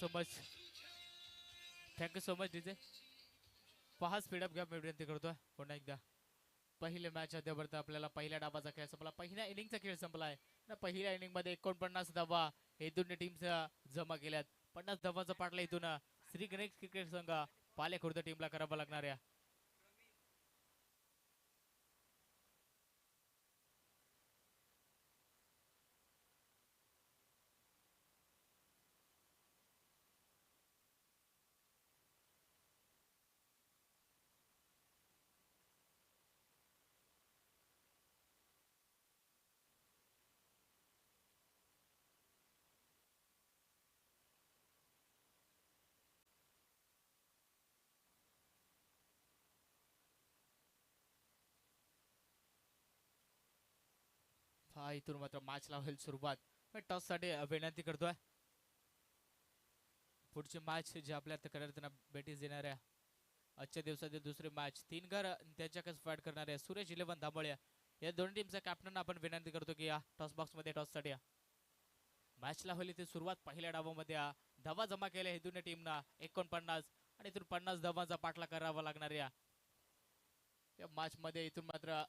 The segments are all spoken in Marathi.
So much thank you so much DJ पहा स्पीडअप घ्या मी विनंती करतोय पुन्हा एकदा. पहिले मॅच अद्यापर्यंत आपल्याला पहिल्या डाबाचा खेळ संपला. पहिल्या इनिंगचा खेळ संपला आहे. ना पहिल्या इनिंगमध्ये एकोणपन्नास धावा हे दोन्ही टीमच्या जमा केल्यात. पन्नास धावाचा पाठला इथून. श्री गणेश क्रिकेट संघ पाले खुर्द टीमला करावा लागणार हा इथून मात्र मॅचला होईल सुरुवात. टॉससाठी विनंती करतोय. पुढची मॅच जी आपल्या तक्रार त्यांना बेटीस देणार आहे. आजच्या दिवसातील दुसरी मॅच तीन घर त्याच्याकच फाईट करणार आहे. सुरेश इलेव्हन दांबोळ्या या दोन टीमचा कॅप्टन आपण विनंती करतो की या टॉस बॉक्समध्ये या. मॅचला होईल इथे सुरुवात पहिल्या डावामध्ये धावा जमा केल्या हे दोन्ही टीमना एकोणपन्नास आणि इथून पन्नास धावांचा पाठला करावा लागणार या. या मॅच मध्ये इथून मात्र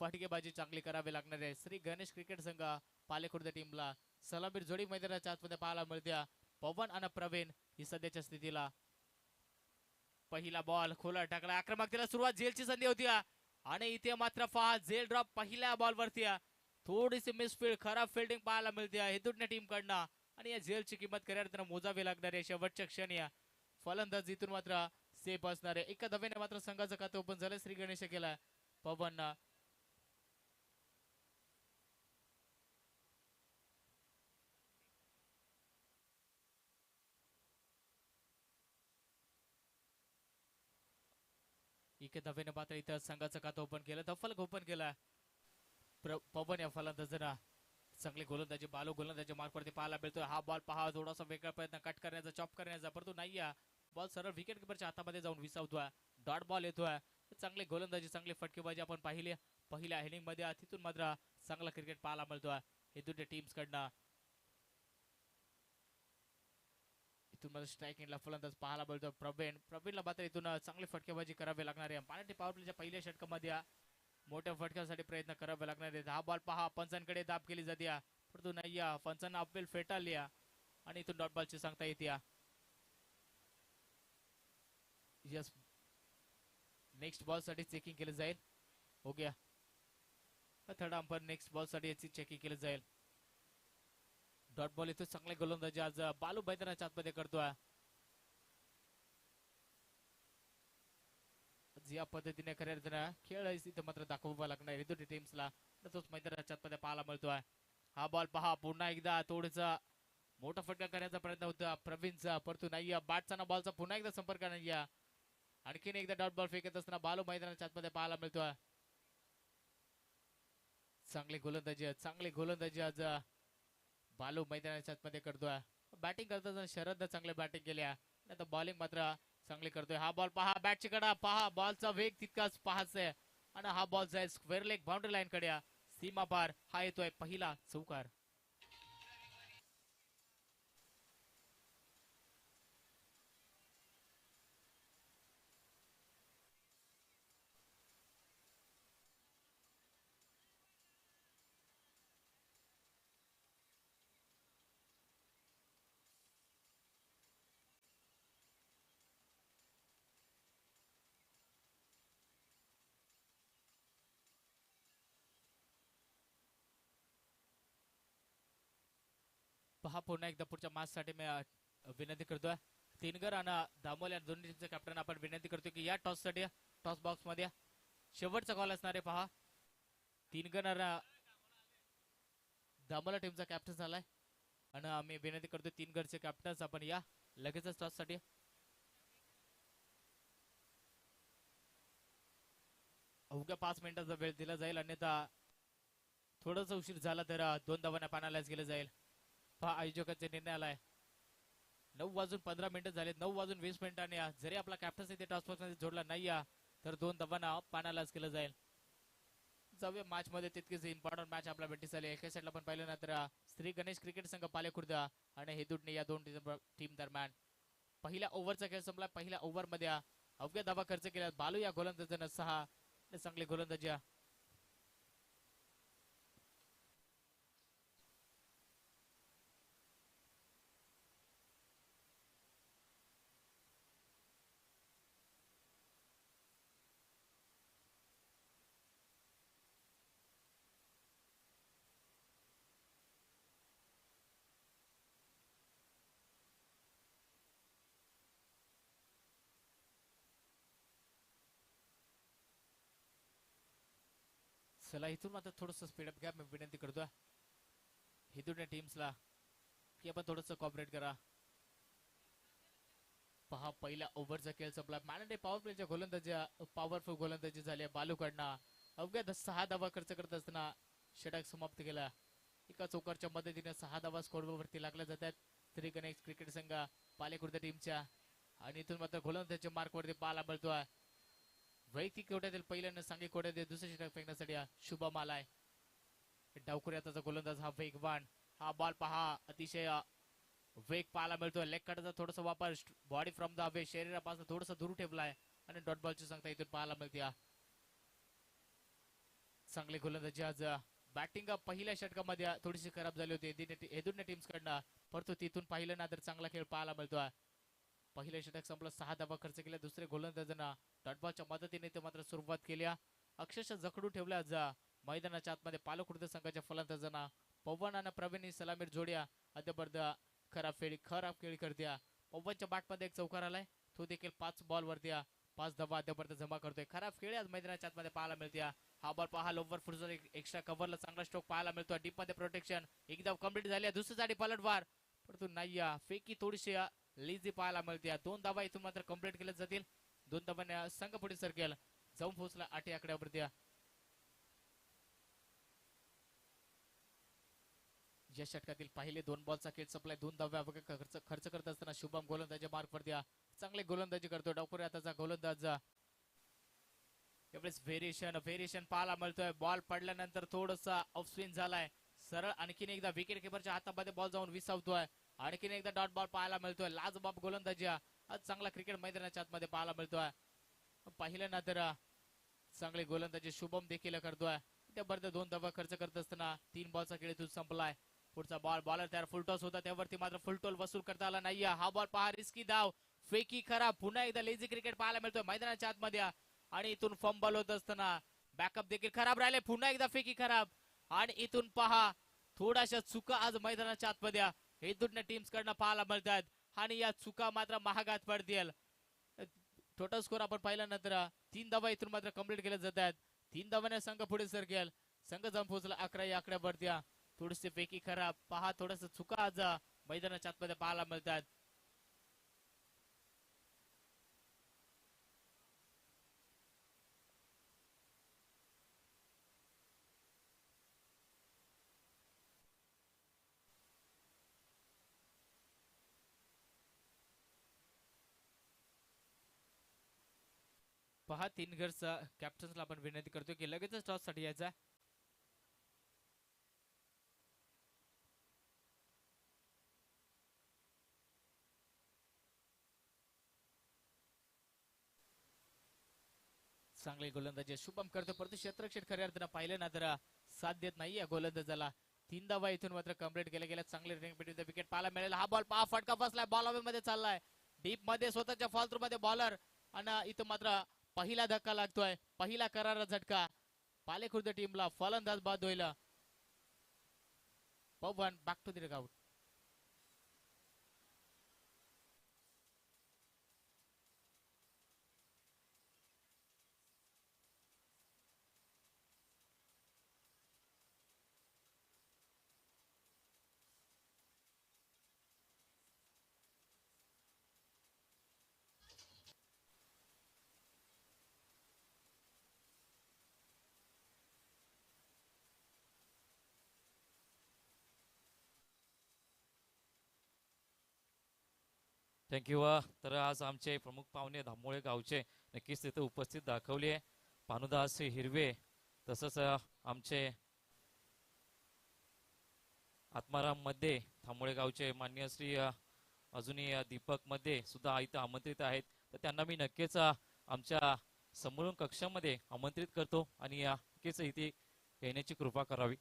फटकेबाजी चांगली करावी लागणार आहे. श्री गणेश क्रिकेट संघ पालेखुर्द टीमला सलामीर जोडी मैदानाच्या आतमध्ये पाहायला मिळत्या. पवन आणि प्रवीण ही सध्याच्या स्थितीला. पहिला बॉल खोला टाकला. आक्रमकतेला सुरुवात झेलची संधी होती. आणि इथे मात्र पहा झेल ड्रॉप पहिल्या बॉल वरती. थोडीशी मिसफिल्ड खराब फिल्डिंग पाहायला मिळते. हे टीम कडनं आणि या झेलची किंमत खऱ्या त्यांना मोजावी लागणार आहे. शेवटच्या क्षणी फलंदाज इथून मात्र सेफ असणार आहे. एका दव्याने मात्र संघाचं खातं ओपन झालं. श्री गणेश केला. पवन इके दवेने मात्र इथं संघाचं खातं ओपन केलं. दफलक ओपन केला. पवन या फलंदाजांना चांगली गोलंदाजी बालो गोलंदाजी मार्गवरती पाहायला मिळतोय. हा बॉल पहा थोडासा वेगळा प्रयत्न. कट करण्याचा चॉप करण्याचा परंतु नाही बॉल सरळ विकेट किपरच्या हातामध्ये जाऊन विसावतोय. डॉट बॉल येतोय. चांगली गोलंदाजी चांगली फटकेबाजी आपण पाहिली. पहिल्या इनिंगमध्ये तिथून मात्र चांगला क्रिकेट पाहायला मिळतोय. हे दोन्ही टीम्स कडनं इथून मला स्ट्रायकिंगला फलंदाज पाहायला मिळतो. प्रवीण प्रवीणला मात्र इथून चांगली फटकेबाजी करावी लागणार आहे. मराठी पॉवर प्लेच्या पहिल्या षटकामध्ये मोठ्या फटक्यासाठी प्रयत्न करावे लागणार आहेत. हा बॉल पहा पंचांकडे दाब केली जाते परंतु नाही या पंचांना अपील फेटाळली आणि इथून डॉट बॉलची सांगता येते यस नेक्स्ट बॉलसाठी चेकिंग केलं जाईल. हो गया. थर्ड अंपर नेक्स्ट बॉलसाठी याची चेकिंग केलं जाईल. डॉट बॉल इथं चांगले गोलंदाजी आज बालू मैदानाच्या आतमध्ये करतोय. या पद्धतीने खऱ्या खेळ इथं मात्र दाखवावा लागणार आहे. दोन्ही टीम्सला तसंच मैदानाच्या आतमध्ये पाहायला मिळतोय. हा बॉल पहा पुन्हा एकदा थोडसा मोठा फटका करण्याचा प्रयत्न होता प्रवीणचा परंतु नाही बाटचा बॉलचा पुन्हा एकदा संपर्क नाही आणखीन एकदा डॉट बॉल फेकत असताना बालू मैदानाच्या आतमध्ये पाहायला मिळतोय. चांगली गोलंदाजी चांगली गोलंदाजी आज बालू मैदानाच्या आतमध्ये करतोय. बॅटिंग करताना शरद चांगले बॅटिंग केल्या तर बॉलिंग मात्र चांगली करतोय. हा बॉल पहा बॅटची कडा पहा बॉलचा वेग तितकाच पाहायचा आहे आणि हा बॉल जाईल स्क्वेअर लेग बाउंड्री लाईन कडे. सीमा पार हा येतोय पहिला चौकार. पहा पुन्हा एकदा पुढच्या मॅचसाठी मी विनंती करतोय तीनगर आणि दामोल या दोन्ही टीमचे कॅप्टन आपण विनंती करतो की या टॉससाठी टॉस बॉक्समध्ये या. शेवटचा कॉल असणार आहे पहा. तीनगर आणि दामोला टीमचा कॅप्टन झालाय. आणि आम्ही विनंती करतो तीनगरचे कॅप्टन्स आपण या लगेचच टॉससाठी. अवघ्या पाच मिनिटाचा वेळ दिला जाईल अन्यथा थोडासा उशीर झाला तर दोन धावांना पाण्यालाच गेलं जाईल. पहा आयोजकांचा निर्णय आलाय. नऊ वाजून पंधरा मिनिटं झाले नऊ वाजून वीस मिनिटांनी जरी आपला कॅप्टन्स इथे टॉसमध्ये जोडला नाही आ, तर दोन धावांना पाण्यालाच केलं जाईल. जाऊया मॅच मध्ये तितकीच इम्पॉर्टंट मॅच आपल्या भेटीस आली. एका साईडला पण पाहिलं ना तर श्री गणेश क्रिकेट संघ पालेखुर्द आणि हेदुडणे या दोन टीम दरम्यान पहिल्या ओव्हरचा खेळ संपला. पहिल्या ओव्हरमध्ये अवघ्या धावा खर्च केला बालू या गोलंदाजानं सहा. आणि चांगली गोलंदाजी चला इथून मात्र थोडस स्पीडअप घ्या. मी विनंती करतोय. हिदुडण्या टीम्सला की आपण थोडस कॉपरेट करा. पहा पहिल्या ओव्हरचा खेळ संपला. मॅनडे पॉवर प्लेच्या गोलंदाजी पॉवरफुल गोलंदाजी झाली बालूकडनं. अवघ्या सहा धावा खर्च करत असताना षटक समाप्त केला. एका चौकारच्या मदतीने सहा धावा स्कोरवरती लागल्या जातात श्री गणेश क्रिकेट संघ पालेखुर्द टीमच्या आणि इथून मात्र गोलंदाजीच्या मार्कवरती पाला मिळतोय वैयक्तिक कोट्यातील पहिल्यानं सांगी कोट्यातील दुसरे षटक फेकण्यासाठी शुभम आलाय डावकुऱ्या गोलंदाज हा वेगवान. हा बॉल पहा अतिशय वेग पाहायला मिळतोय. लेग कटाचा थोडासा वापर बॉडी फ्रॉम द वे शरीरापासून थोडस दूर ठेवलाय आणि डॉट बॉलची संख्या इथून पाहायला मिळते हा. चांगली गोलंदाजी आज बॅटिंग पहिल्या षटकामध्ये थोडीशी खराब झाली होती. हेदुन्या टीम्स कडनं परंतु तिथून पाहिलं ना तर चांगला खेळ पाहायला मिळतोय. पहिले षटक संपलं सहा धावा खर्च केल्या दुसरे गोलंदाजांना डॉटबॉलच्या मदतीने ते मात्र सुरुवात केल्या अक्षरशः जखडू ठेवल्या आज मैदानाच्या आतमध्ये पालखुर्द संघाच्या फलंदाजांना पवन आणि प्रवीण सलामीर जोड्या अद्यापर्यंत खराब फेरी खराब खेळी करत्या पवनच्या बाटमध्ये एक चौकार आलाय. तो देखील पाच बॉलवर द्या पाच धावा अद्यापर्यंत जमा करतोय. खराब खेळी आज मैदानाच्या आतमध्ये पाहायला मिळत्या हा बॉल पहा लोवर फुटझोन एक्स्ट्रा कव्हरला चांगला स्ट्रोक पाहायला मिळतो. डीपमध्ये प्रोटेक्शन एकदा कंप्लीट झाली दुसरी साठी पलटवार. परंतु नाही फेकी थोडीशी अ, लेझी पाहायला मिळते. दोन धावा इथून मात्र कंप्लीट केल्या जातील. दोन धाबाने संघ पुढे सरकेल जाऊन पोहोचला आठ आकड्यावरती या षटकातील पहिले दोन बॉलचा खेळ संपलाय. दोन धाव्या वगैरे खर्च खर्च करत असताना शुभम गोलंदाजी मार्क द्या चांगले गोलंदाजी करतो डॉक्टर आताचा गोलंदाज यावेळेस व्हेरिएशन व्हेरिएशन पाहायला मिळतोय. बॉल पडल्यानंतर थोडसा ऑफस्विंग झालाय. सरळ आणखीन एकदा विकेट किपरच्या हातामध्ये बॉल जाऊन विसावतोय. आणखीन एकदा डॉट बॉल पाहायला मिळतोय. लाजबाब गोलंदाजी. आज चांगला क्रिकेट मैदानाच्या आतमध्ये पाहायला मिळतोय. पाहिलं ना तर अं, चांगली गोलंदाजी शुभम देखील करतोय. त्याबरोबर दोन दबा खर्च करत असताना तीन बॉलचा खेळ इथून संपलाय. पुढचा बॉल बॉलर तयार फुलटॉस होता. त्यावरती मात्र फुलटॉल वसूल करता आला नाहीये. हा बॉल पहा रिस्की धाव. फेकी खराब. पुन्हा एकदा लेझी क्रिकेट पाहायला मिळतोय मैदानाच्या आतमध्ये. आणि इथून फंबल होत असताना बॅकअप देखील खराब राहिले. पुन्हा एकदा फेकी खराब. आणि इथून पहा थोड्याशा चुका आज मैदानाच्या आतमध्ये. हे दुर्न टीम्स कडनं पाहायला मिळतात. आणि या चुका मात्र महागात पडतील. टोटल स्कोर आपण पाहिल्यानंतर तीन धावा इथून मात्र कंप्लीट केल्या जात आहेत तीन धावाने संघ पुढे सरकेल. संघ जाऊन पोहोचला अकरा या आकड्यावरती. थोडीशी पैकी खराब. पहा थोडस चुका आज मैदानाच्या आतमध्ये पाहायला मिळतात. पहा तीन घरचा कॅप्टन्सला आपण विनंती करतो की लगेचच टॉससाठी यायचा. चांगली गोलंदाजी शुभम करतो परंतु क्षेत्रक्षेत्र खऱ्या अर्थानं पाहिलं ना तर साथ देत नाही या गोलंदाजाला तीन धावा इथून मात्र कंप्लीट केल्या गेल्या चांगले रनिंग बिटवीन विकेट पाहायला मिळेल हा बॉल पहा फटका बसलाय. बॉलमध्ये चाललाय. डीपमध्ये स्वतःच्या फॉल थ्रू मध्ये बॉलर आणि इथं मात्र पहिला धक्का लागतोय. पहिला करारा झटका. पालेखुर्द टीमला फलंदाज बाद होईल. Pawan back to the out thank you तर आज आमचे प्रमुख पाहुणे धामोळे गावचे नक्कीच तिथे उपस्थित दाखवले. भानुदास हिरवे तसंच आमचे आत्माराममध्ये थांबोळे गावचे मान्य श्री अजूनही दीपकमध्ये सुद्धा इथं आमंत्रित आहेत. तर त्यांना मी नक्कीच आमच्या समोरून कक्षामध्ये आमंत्रित करतो आणि नक्कीच इथे येण्याची कृपा करावी.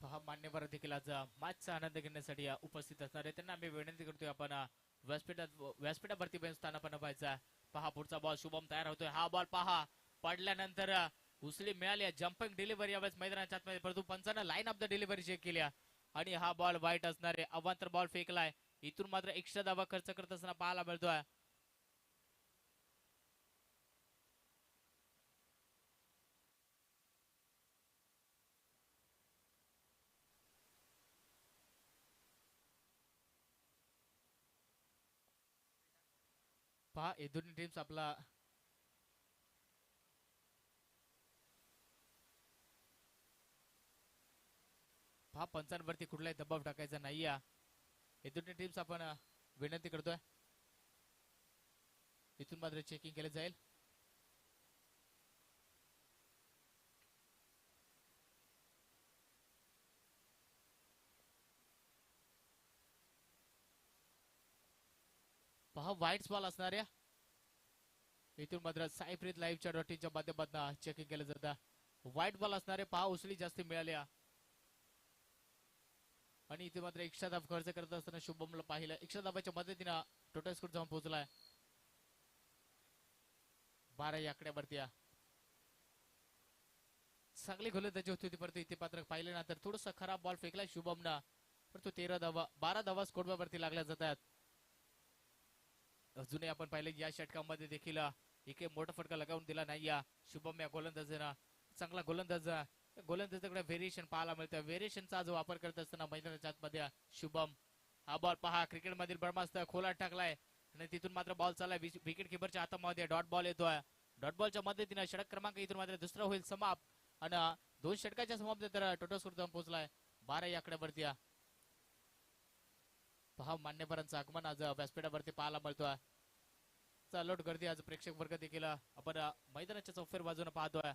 पहा मान्यवर देखील आज मॅचचा आनंद घेण्यासाठी उपस्थित असणार आहे त्यांना आम्ही विनंती करतोय आपण व्यासपीठात व्यासपीठावरती बेंच स्थान व्हायचा पहा पुढचा बॉल शुभम तयार होतोय. हा बॉल पहा पडल्यानंतर अ, उचली मिळाली जम्पिंग डिलिव्हरी यावेळेस मैदानाच्या आतमध्ये परंतु पंचानं line of the delivery check केली आणि हा बॉल वाईट असणार आहे. अवांतर बॉल फेकलाय. इथून मात्र एक्स्ट्रा धावा खर्च करत असताना पाहायला मिळतोय. पहा हे दोन्ही टीम्स आपला पहा पंचांवरती कुठलाही दबाव टाकायचा नाही या हे दोन्ही टीम्स आपण विनंती करतोय. इथून मात्र चेकिंग केलं जाईल. हा व्हाईट बॉल असणार या इथून मात्र सायप्रीत लाईव्हच्या डॉटीच्या माध्यमातून चेकिंग केलं जातं. व्हाईट बॉल असणारे पहा उचली जास्त मिळाल्या आणि इथे मात्र एक्स्ट्रा दाब खर्च करत असताना शुभमला पाहिलं. एक्स्ट्रा दाबाच्या मदतीनं टोटल स्कोर जाऊन पोहोचलाय. बारा या आकड्यावरती या. चांगली गोलंदाजी होती होती परंतु इथे पात्र पाहिल्यानंतर थोडस खराब बॉल फेकलाय शुभमनं. परंतु तेरा धावा बारा धावा स्कोरवरती लागल्या जातात. अजूनही आपण पाहिलं या षटकामध्ये देखील इथे मोठा फटका लगावून दिला नाही. या शुभम या गोलंदाजांना चांगला गोलंदाज गोलंदाजाकडे व्हेरिएशन पाहायला मिळतं व्हेरिएशनचा जो वापर करत असताना मैदानाच्या आतमध्ये शुभम हा बॉल पहा क्रिकेटमधील ब्रह्मास्त्र खोलात टाकलाय. आणि तिथून मात्र बॉल चाललाय. विकेट किपरच्या हातामध्ये डॉट बॉल येतोय डॉट बॉलच्या मदतीनं षटक क्रमांक इथून मात्र दुसरा होईल समाप आणि दोन षटकाच्या समाप्त तर टोटल स्कोर जाऊन पोहोचलाय बारा याकड्यावरती आकड्यावरती पहा मान्यवरांचं आगमन आज व्यासपीठावरती पाहायला मिळतोय चालोट गर्दी आज प्रेक्षक वर्ग देखील आपण मैदानाच्या चौफेर बाजूने पाहतोय.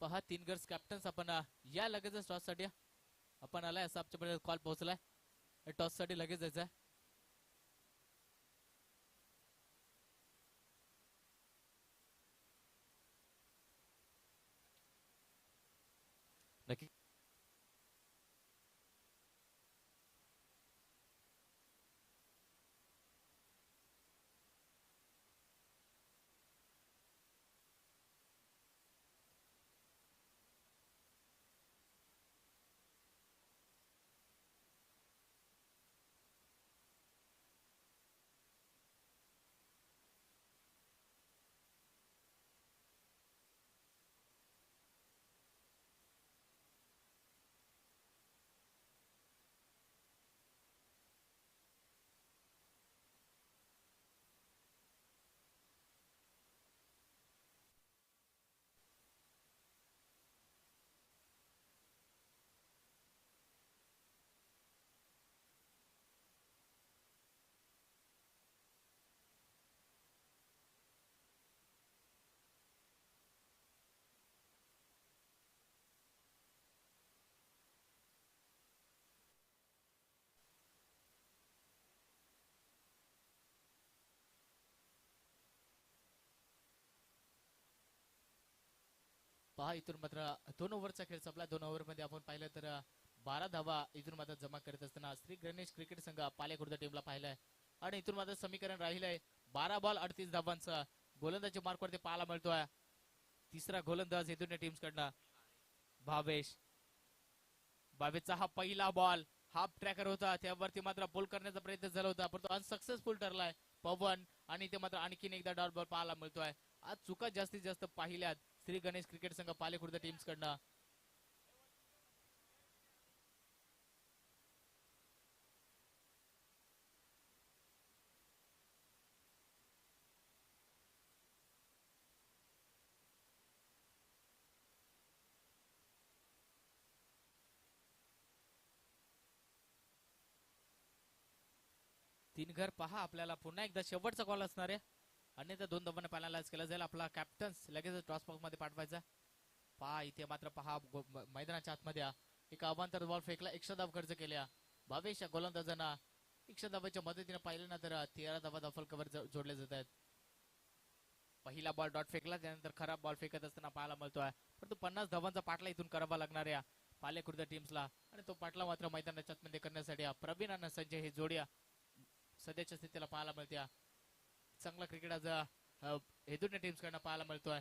पहा तीन गर्स कॅप्टन्स आपण या लगेचच टॉससाठी. आपण आलाय असं आमच्यापर्यंत कॉल पोहोचलाय. टॉससाठी लगेच जायचं पहा इथून मात्र दोन ओव्हरचा खेळ संपला. दोन ओव्हरमध्ये आपण पाहिलं तर बारा धावा इथून मात्र जमा करत असताना श्री गणेश क्रिकेट संघ पालेखुर्द टीमला पाहिलंय. आणि इथून मात्र समीकरण राहिलंय. बारा बॉल अडतीस धावांचा गोलंदाजी मार्कवरती पाहायला मिळतोय. तिसरा गोलंदाज इथून या टीम्सकडनं भावेश. भावेशचा हा पहिला बॉल हाफ ट्रॅकर होता. त्यावरती मात्र बोल करण्याचा प्रयत्न झाला होता. परंतु अनसक्सेसफुल ठरलाय पवन. आणि ते मात्र आणखीन एकदा डॉट बॉल पाहायला मिळतोय. आज चुका जास्तीत जास्त पाहिल्यात. श्री गणेश क्रिकेट संघ पालेखुर्द टीम्स कडनं तीन घर पहा आपल्याला पुन्हा एकदा शेवटचा कॉल असणार आहे. अन्यथा दोन धावांना पॅनलाइज केला जाईल आपला कॅप्टन्स लगेच टॉस बॉक्समध्ये पाठवायचा. पहा इथे मात्र पहा मैदानाच्या आतमध्ये एक अवांतर बॉल फेकला एकशे धाव खर्च केल्या भावेश या गोलंदाजांना एकशे धावाच्या मदतीने पाहिलं ना तर तेरा धावा दफल कवर जोडले जात आहेत. पहिला बॉल डॉट फेकला त्यानंतर खराब बॉल फेकत असताना पाहायला मिळतोय. परंतु पन्नास धावांचा पाठला इथून करावा लागणार या पालेखुर्द टीम्सला आणि तो पाठला मात्र मैदानाच्या आतमध्ये करण्यासाठी प्रवीण आणि संजय हे जोड्या सध्याच्या स्थितीला पाहायला मिळत्या चांगला क्रिकेट आज हेतून टीम्स कडनं पाहायला मिळतोय.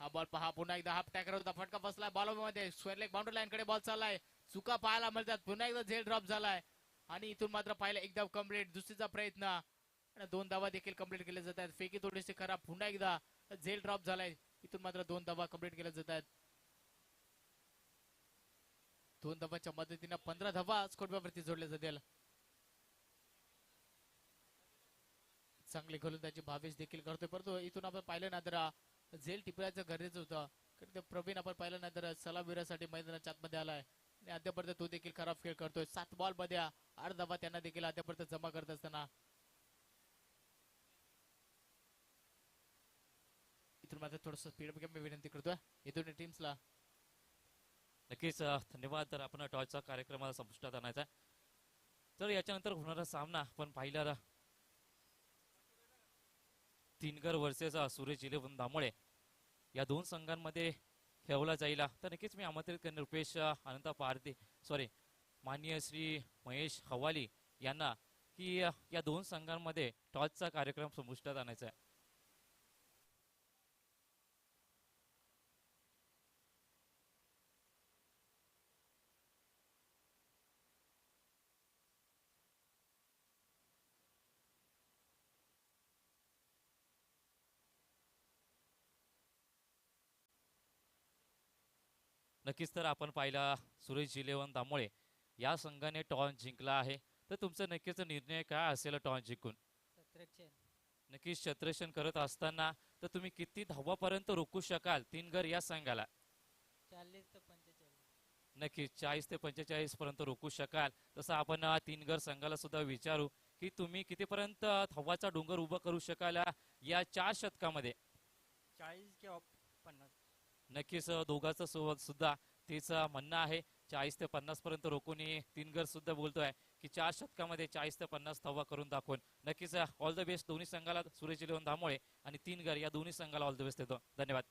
हा बॉल पहा पुन्हा एकदा हाफ टॅकर होता. फटका बसलाय बॉलमध्ये. स्क्वेअर बाउंड्री लाईन कडे बॉल चाललाय. चुका पाहायला मिळतात. पुन्हा एकदा झेल ड्रॉप झालाय. आणि इथून मात्र पाहिलं एकदा कंप्लीट दुसरीचा प्रयत्न. आणि दोन धावा देखील कंप्लीट केले जात आहेत. फेकी थोडीशी खराब. पुन्हा एकदा झेल ड्रॉप झालाय. इथून मात्र दोन धावा कंप्लीट केल्या जात आहेत. दोन धावाच्या मदतीने पंधरा धावा स्कोरवरती जोडल्या जातील. चांगली गोलंदाजी भावेश देखील करतोय. परंतु इथून आपण पाहिलं ना तर झेल टिपण्याचं गरजेचं होतं. कारण ते प्रवीण आपण पाहिलं ना तर सलावीरासाठी मैदानाच्या आतमध्ये आलाय. आणि अद्यापर्यंत तो देखील खराब खेळ करतोय. सात बॉलमध्ये आठ धावा त्यांना देखील अद्यापर्यंत जमा करत असताना. इथून माझं थोडस स्पीड मी विनंती करतोय. इथून टीम्सला नक्कीच धन्यवाद. तर आपण टॉयचा कार्यक्रमाला संपुष्टात आणायचा तर याच्यानंतर होणारा सामना आपण पाहिला तीनगर वर्सेस सुरेश इलेव्हन दामोळे या दोन संघांमध्ये खेळवला जाईल. तर नक्कीच मी आमंत्रित करेन रुपेश अनंता पारदे सॉरी माननीय श्री महेश हवाली यांना की या दोन संघांमध्ये टॉसचा कार्यक्रम संपुष्टात आणायचा आहे. नक्कीच तर आपण पाहिला सुरेश इलेवन दामोळे या संघाने टॉस जिंकला आहे. तर तुमचा नक्कीच निर्णय काय असेल टॉस जिंकून? नक्कीच क्षेत्ररक्षण करत असताना तर तुम्ही किती धावापर्यंत रोखू शकाल तीन घर या संघाला? चाळीस ते पंचेचाळीस. नक्कीच चाळीस ते पंचेचाळीस पर्यंत रोखू शकाल. तसं आपण तीन घर संघाला सुद्धा विचारू की तुम्ही कितीपर्यंत धावाचा डोंगर उभा करू शकाल या चार शतकामध्ये? चाळीस किंवा पन्नास. नक्कीच दोघांचं सोबत सुद्धा तेच म्हणणं आहे. चाळीस ते पन्नास पर्यंत रोखून तीन घर सुद्धा बोलतोय की चार शतकामध्ये चाळीस ते पन्नास धावा करून दाखवून. नक्कीच ऑल द बेस्ट दोन्ही संघाला सुरेश लिहून धामोळे आणि तीन घर या दोन्ही संघाला ऑल द बेस्ट देतो. धन्यवाद.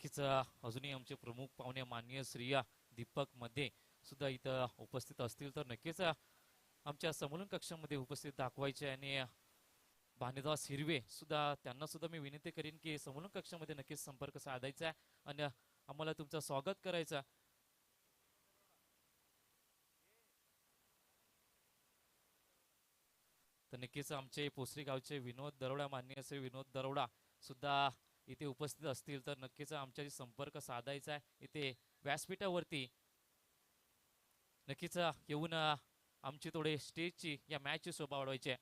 नक्कीच अजूनही आमचे प्रमुख पाहुणे माननीय श्रिया दीपकमध्ये सुद्धा इथं उपस्थित असतील. तर नक्कीच आमच्या समोलन कक्षामध्ये उपस्थित दाखवायचे आणि भानेदास हिरवे सुद्धा त्यांना सुद्धा मी विनंती करीन की समोलन कक्षामध्ये नक्कीच संपर्क साधायचा आहे आणि आम्हाला तुमचं स्वागत करायचं तर नक्कीच आमचे पोसरी गावचे विनोद दरोडा मान्य श्री विनोद दरोडा सुद्धा इथे उपस्थित असतील तर नक्कीच आमच्याशी संपर्क साधायचा आहे. इथे व्यासपीठावरती नक्कीच येऊन आमची थोडे स्टेजची या मॅचची शोभा वाढवायची आहे.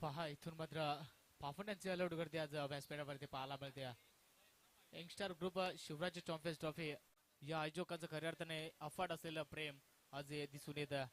पहा इथून मात्र पाफंड्यांची अलर्ट गर्दी आज व्यासपीठावरती पाहायला मिळते. Youngster group Shivraj champions trophy या आयोजकांचं खऱ्या अर्थाने अफाट असलेलं प्रेम आज दिसून येतं.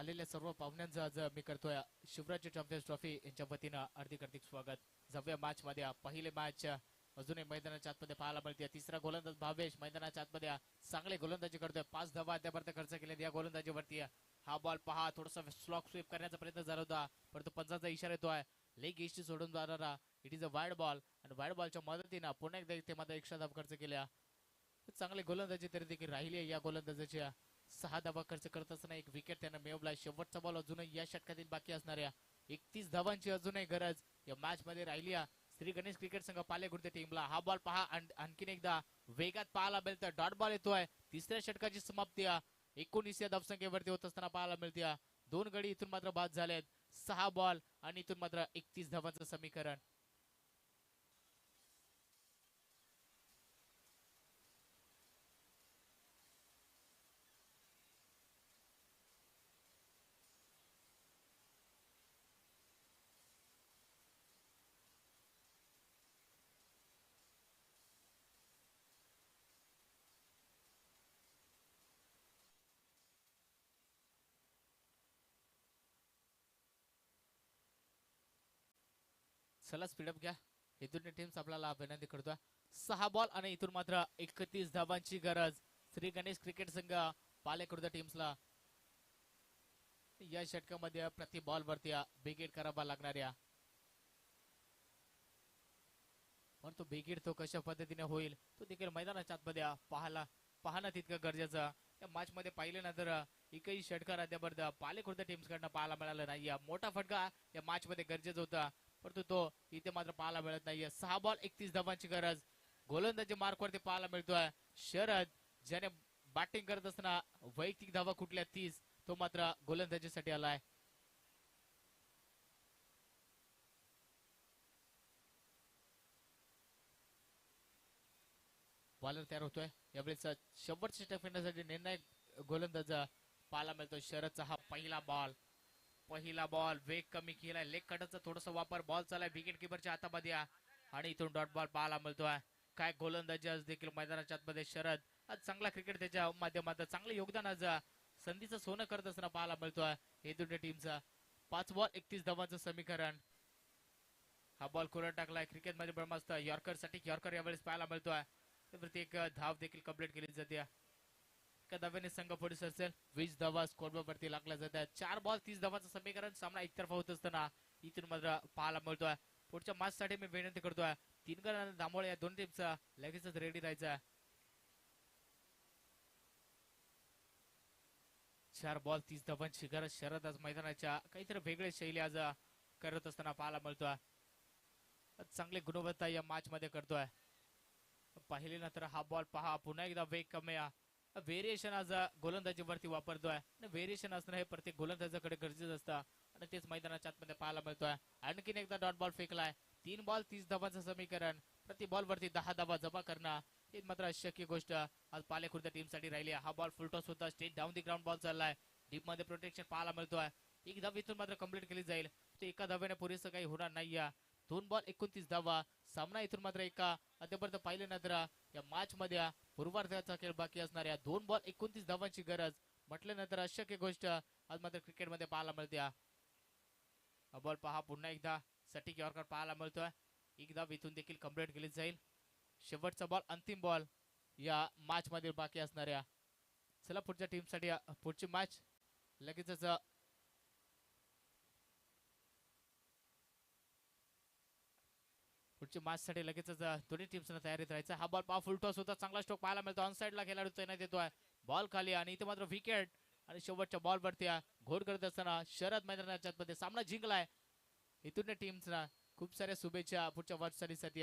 आलेल्या सर्व पाहुण्यांचं आज मी करतोय शिवराज्य चॅम्पियन्स ट्रॉफी यांच्या वतीनं हार्दिक हार्दिक स्वागत. जाऊया मॅच मध्ये पहिले मॅच अजूनही मैदानाच्या आतमध्ये पाहायला मिळते तिसरा गोलंदाज भावेश मैदानाच्या आतमध्ये चांगले गोलंदाजी करतोय. पाच धावा अद्यापर्यंत खर्च केले या गोलंदाजीवरती. हा बॉल पहा थोडासा स्लॉक स्वीप करण्याचा प्रयत्न झाला होता. परंतु पंचाचा इशारा येतोय. लेग ईस्ट सोडून जाणारा. It is a wide ball आणि वाईड बॉलच्या मदतीनं पुन्हा एकदा इथे मात्र एक्स्ट्रा धाव खर्च केल्या. चांगले गोलंदाजी तरी देखील राहिली आहे या गोलंदाजाच्या. सहा धावा खर्च करत असताना एक विकेट त्यानं मिळवला. शेवटचा बॉल अजूनही या षटकातील बाकी असणाऱ्या एकतीस धावांची अजूनही गरज या मॅच मध्ये राहिली श्री गणेश क्रिकेट संघ पालेकुर्ते टीमला हा बॉल पहा. आणखीन एकदा वेगात पाहायला मिळतं डॉट बॉल येतोय. तिसऱ्या षटकाची समाप्ती एकोणीस या धावसंख्येवरती होत असताना पाहायला मिळते. दोन गडी इथून मात्र बाद झालेत. सहा बॉल आणि इथून मात्र एकतीस धावांचं समीकरण. चला स्पीडअप घ्या. इथून टीम्स आपल्याला विनंती करतो सहा बॉल आणि इथून मात्र एकतीस धावांची गरज. श्री गणेश क्रिकेट संघ पालेकुर्द टीम्सला या षटकामध्ये प्रति बॉल वरती बिगेट करावा लागणाऱ्या परंतु बिगेट तो कशा पद्धतीने होईल तो देखील मैदानाच्या आतमध्ये पाहायला पाहणं तितकं गरजेचं. त्या मॅच मध्ये पाहिल्यानंतर एकही षटकार अद्यापर्यंत पालेकुर्द टीम्स कडनं पाहायला मिळालं नाही. मोठा फटका या मॅच मध्ये गरजेचा होता. परंतु तो इथे मात्र पाहायला मिळत नाहीये. सहा बॉल एकतीस धावांची गरज. गोलंदाजी मार्क वरती पाहायला मिळतोय. शरद ज्याने बॅटिंग करत असताना वैयक्तिक धावा कुठल्या तीस तो मात्र गोलंदाजीसाठी आलाय. बॉलर तयार होतोय. यावेळेस शंभर षटक निर्णायक गोलंदाज पाहायला मिळतो शरदचा हा पहिला बॉल पहिला बॉल वेग कमी केलाय. लेग कटचा थोडासा वापर बॉल चालाय विकेट किपरच्या हातामध्ये. आणि इथून डॉट बॉल पाहायला मिळतोय. काय गोलंदाजी आज देखील मैदानाच्या आतमध्ये शरद. आज चांगला क्रिकेट त्याच्या माध्यमात चांगलं योगदान आज संधीचं सोनं करत असताना पाहायला मिळतोय. हे दोन्ही टीमचा पाच बॉल एकतीस धावांचं समीकरण. हा बॉल कोरड टाकलाय. क्रिकेटमध्ये ब्रह्मास्त्र. यॉर्करसाठी यॉर्कर यावेळेस पाहायला मिळतोय. प्रत्येक धाव देखील कंप्लीट केली जाते. एका धाव्याने संघ पुढे सरसेल. वीस धावा स्कोर लागल्या जातात. चार बॉल तीस धावाचं समीकरण सामना एकतर्फा होत असताना इथून मात्र पाहायला मिळतोय. पुढच्या मॅच साठी मी विनंती करतोय. तीन गण दामोळे या दोन टीमचा लगेचच रेडी राहायचा. चार बॉल तीस धावांची गरज शरद आज मैदानाच्या काहीतरी वेगळे शैली आज करत असताना पाहायला मिळतोय. चांगली गुणवत्ता या मॅच मध्ये करतोय. पाहिले ना तर हा बॉल पहा. पुन्हा एकदा वेग कमी व्हेरिएशन आज गोलंदाजीवरती वापरतोय. व्हेरिएशन असणं हे प्रत्येक गोलंदाजाकडे गरजेचं असतं. आणि तेच मैदानाच्या आतमध्ये पाहायला मिळतोय. आणखीन एकदा डॉट बॉल फेकलाय. तीन बॉल तीस धाबाचं समीकरण. प्रति बॉल वरती दहा धाबा जमा करणं. ही मात्र अशक्य गोष्ट. आज पालेखुर्द टीमसाठी राहिली हा बॉल फुलटॉस होता. Straight down the ground ball चाललाय. डीपमध्ये प्रोटेक्शन पाहायला मिळतोय. एक धाव इथून मात्र कंप्लीट केली जाईल. ते एका धाब्याने पुरेसं काही होणार नाहीये. दोन बॉल एकोणतीस धावा सामना इथून मात्र एका अद्यापर्यंत पाहिलं ना या मॅच मध्ये पूर्वार्धाचा खेळ बाकी असणाऱ्या दोन बॉल एकोणतीस धावांची गरज म्हटल्यानंतर अशक्य गोष्ट आज मात्र क्रिकेटमध्ये पाहायला मिळते. बॉल पहा पुन्हा एकदा सटीक यॉर्कर पाहायला मिळतोय. एक धाव इथून देखील कंप्लीट केली जाईल. शेवटचा बॉल अंतिम बॉल या मॅच मध्ये बाकी असणाऱ्या चला पुढच्या टीमसाठी पुढची मॅच लगेचच शेवटची मॅच साठी लगेचच दोन्ही टीम्सनं तयारीत राहायचं. हा बॉल पहा टॉस होता. चांगला स्ट्रोक पाहायला मिळतो. ऑन साईडला खेळाडू तैनात येतोय बॉल खाली आणि इथे मात्र विकेट आणि शेवटच्या बॉल वरती घोर करत असताना शरद मैदानाच्या सामना जिंकलाय. इथून टीम्सना खूप साऱ्या शुभेच्छा पुढच्या वाटचालीसाठी